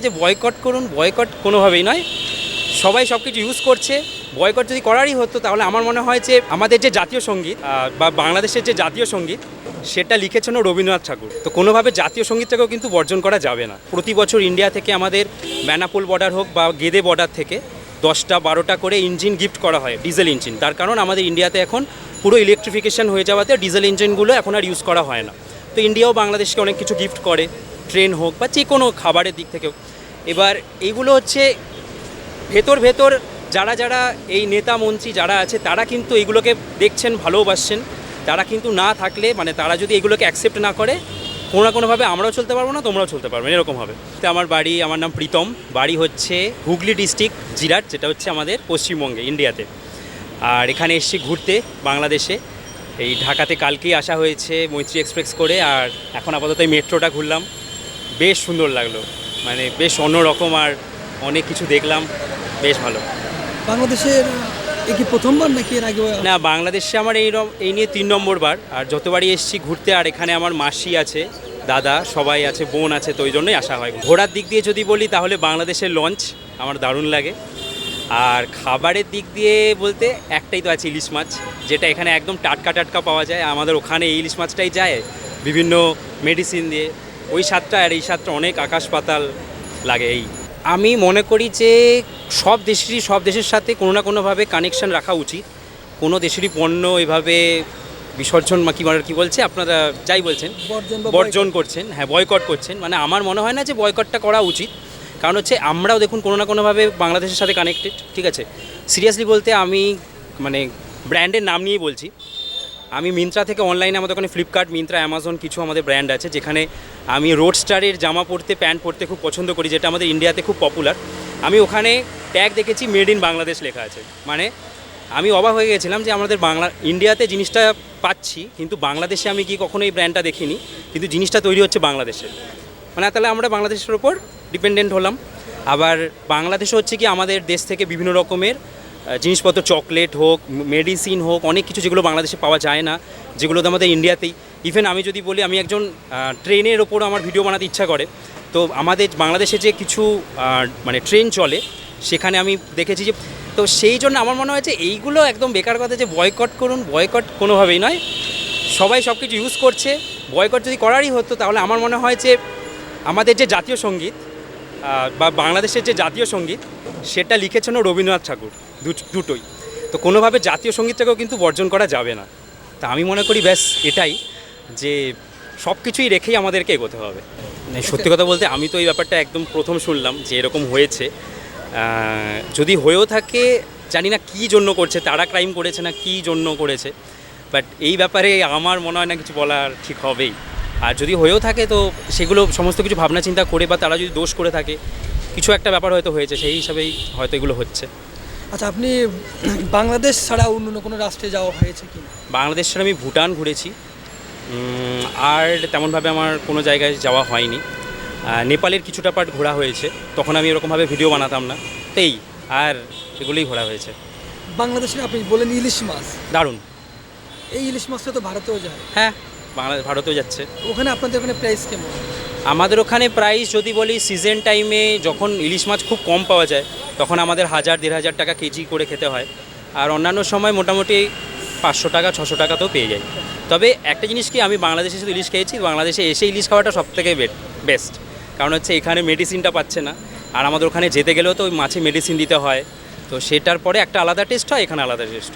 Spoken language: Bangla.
যে বয়কট করুন বয়কট কোনোভাবেই নয়। সবাই সব কিছু ইউজ করছে। বয়কট যদি করারই হতো, তাহলে আমার মনে হয় যে আমাদের যে জাতীয় সংগীত বা বাংলাদেশের যে জাতীয় সংগীত, সেটা লিখেছেন রবীন্দ্রনাথ ঠাকুর। তো কোনোভাবে জাতীয় সঙ্গীতটাকেও কিন্তু বর্জন করা যাবে না। প্রতি বছর ইন্ডিয়া থেকে আমাদের বেনাপোল বর্ডার হোক বা গেদে বর্ডার থেকে দশটা, বারোটা করে ইঞ্জিন গিফট করা হয় ডিজেল ইঞ্জিন তার কারণ আমাদের ইন্ডিয়াতে এখন পুরো ইলেকট্রিফিকেশন হয়ে যাওয়াতে ডিজেল ইঞ্জিনগুলো এখন আর ইউজ করা হয় না। তো ইন্ডিয়াও বাংলাদেশকে অনেক কিছু গিফট করে। ট্রেন হোক বা যে কোনো খাবারের দিক থেকেও। এবার এইগুলো হচ্ছে ভেতর ভেতর যারা যারা এই নেতা মন্ত্রী যারা আছে, তারা কিন্তু এইগুলোকে দেখছেন, ভালোবাসছেন। তারা কিন্তু না থাকলে মানে তারা যদি এগুলোকে অ্যাকসেপ্ট না করে, কোনো না কোনোভাবে আমরাও চলতে পারব না, তোমরাও চলতে পারবে এরকম হবে। তো আমার বাড়ি, আমার নাম প্রীতম। বাড়ি হচ্ছে হুগলি ডিস্ট্রিক্ট, জিরাট, যেটা হচ্ছে আমাদের পশ্চিমবঙ্গে, ইন্ডিয়াতে। আর এখানে এসেছি ঘুরতে, বাংলাদেশে। এই ঢাকাতে কালকেই আসা হয়েছে, মৈত্রী এক্সপ্রেস করে, আর এখন আপাতত এই মেট্রোটা ঘুরলাম। বেশ সুন্দর লাগল। মানে বেশ অন্যরকম আর অনেক কিছু দেখলাম বেশ ভালো। বাংলাদেশের এ কি প্রথমবার নাকি এর আগে? না বাংলাদেশে আমার এই এই নিয়ে তিন নম্বর বার আর যতবারই এসেছি ঘুরতে আর এখানে আমার মাসি আছে দাদা সবাই আছে বোন আছে তো ওই জন্যই আসা হয়। ঘোরার দিক দিয়ে যদি বলি তাহলে বাংলাদেশের লঞ্চ আমার দারুণ লাগে। আর খাবারের দিক দিয়ে বলতে একটাই তো আছে ইলিশ মাছ যেটা এখানে একদম টাটকা টাটকা পাওয়া যায়। আমাদের ওখানে এই ইলিশ মাছটাই যায় বিভিন্ন মেডিসিন দিয়ে। ওই স্বাদটা আর এই স্বাদটা অনেক আকাশ পাতাল লাগে এই। আমি মনে করি যে সব দেশেরই সব দেশের সাথে কোনো না কোনোভাবে কানেকশন রাখা উচিত। কোনো দেশেরই পণ্য এভাবে বিসর্জন বা কী কী বলছে? আপনারা যাই বলছেন। বর্জন করছেন হ্যাঁ বয়কট করছেন। মানে আমার মনে হয় না যে বয়কটটা করা উচিত। কারণ হচ্ছে আমরাও দেখুন কোনো না কোনোভাবে বাংলাদেশের সাথে কানেক্টেড ঠিক আছে? সিরিয়াসলি বলতে আমি মানে ব্র্যান্ডের নাম নিয়েই বলছি। আমি মিন্ত্রা থেকে অনলাইনে আমাদের ওখানে ফ্লিপকার্ট মিন্ত্রা অ্যামাজন কিছু আমাদের ব্র্যান্ড আছে, যেখানে আমি রোড স্টারের জামা পরতে প্যান্ট পরতে খুব পছন্দ করি, যেটা আমাদের ইন্ডিয়াতে খুব পপুলার আমি ওখানে ট্যাগ দেখেছি মেড ইন বাংলাদেশ লেখা আছে। মানে আমি অবাক হয়ে গেছিলাম যে আমাদের বাংলা ইন্ডিয়াতে জিনিসটা পাচ্ছি, কিন্তু বাংলাদেশে আমি কি কখনো এই ব্র্যান্ডটা দেখিনি, কিন্তু জিনিসটা তৈরি হচ্ছে বাংলাদেশে মানে তাহলে আমরা বাংলাদেশের ওপর ডিপেন্ডেন্ট হলাম। আবার বাংলাদেশে হচ্ছে কি আমাদের দেশ থেকে বিভিন্ন রকমের জিনিসপত্র, চকলেট হোক মেডিসিন হোক, অনেক কিছু যেগুলো বাংলাদেশে পাওয়া যায় না, যেগুলো তো আমাদের ইন্ডিয়াতেই। ইভেন আমি যদি বলি, আমি একজন ট্রেনের ওপর আমার ভিডিও বানাতে ইচ্ছা করে। তো আমাদের বাংলাদেশে যে কিছু মানে ট্রেন চলে, সেখানে আমি দেখেছি যে, তো সেই জন্য আমার মনে হয় যে, এইগুলো একদম বেকার কথা যে বয়কট করুন বয়কট কোনোভাবেই নয়। সবাই সব কিছু ইউজ করছে বয়কট যদি করারই হতো, তাহলে আমার মনে হয় যে, আমাদের যে জাতীয় সংগীত বা বাংলাদেশের যে জাতীয় সংগীত, সেটা লিখেছেন রবীন্দ্রনাথ ঠাকুর। দুটোই। তো কোনোভাবে জাতীয় সঙ্গীতটাকেও কিন্তু বর্জন করা যাবে না। তা আমি মনে করি ব্যাস এটাই যে সব কিছুই রেখেই আমাদেরকে এগোতে হবে। মানে সত্যি কথা বলতে আমি তো এই ব্যাপারটা একদম প্রথম শুনলাম যে এরকম হয়েছে। যদি হয়েও থাকে, জানি না কী জন্য করছে, তারা ক্রাইম করেছে না কী জন্য করেছে। বাট এই ব্যাপারে আমার মনে হয় না কিছু বলার ঠিক হবেই। আর যদি হয়েও থাকে তো সেগুলো সমস্ত কিছু ভাবনা চিন্তা করে বা তারা যদি দোষ করে থাকে, কিছু একটা ব্যাপার হয়তো হয়েছে, সেই হিসাবেই হয়তো এগুলো হচ্ছে। আচ্ছা আপনি বাংলাদেশ ছাড়া অন্য কোনো রাষ্ট্রে যাওয়া হয়েছে কি বাংলাদেশ ছাড়া আমি ভুটান ঘুরেছি। আর তেমনভাবে আমার কোনো জায়গায় যাওয়া হয়নি। নেপালের কিছুটা পার্ট ঘোরা হয়েছে। তখন আমি এরকমভাবে ভিডিও বানাতাম না। এই আর এগুলোই ঘোরা হয়েছে। বাংলাদেশে আপনি বলেন ইলিশ মাছ। দারুণ। এই ইলিশ মাছটা তো ভারতেও যায়। হ্যাঁ বাংলাদেশ ভারতেও যাচ্ছে। ওখানে আপনাদের ওখানে প্রাইস কেমন? আমাদের ওখানে প্রাইস যদি বলি সিজন টাইমে যখন ইলিশ মাছ খুব কম পাওয়া যায় তখন আমাদের হাজার, দেড় হাজার টাকা কেজি করে খেতে হয়। আর অন্যান্য সময় মোটামুটি পাঁচশো টাকা, ছশো টাকাতেও পেয়ে যায় তবে একটা জিনিস কি, আমি বাংলাদেশে শুধু ইলিশ খেয়েছি, বাংলাদেশে এসে ইলিশ খাওয়াটা সবথেকে বেস্ট কারণ হচ্ছে এখানে মেডিসিনটা পাচ্ছে না। আর আমাদের ওখানে যেতে গেলেও তো ওই মাছে মেডিসিন দিতে হয়। তো সেটার পরে একটা আলাদা টেস্ট হয়, এখানে আলাদা টেস্ট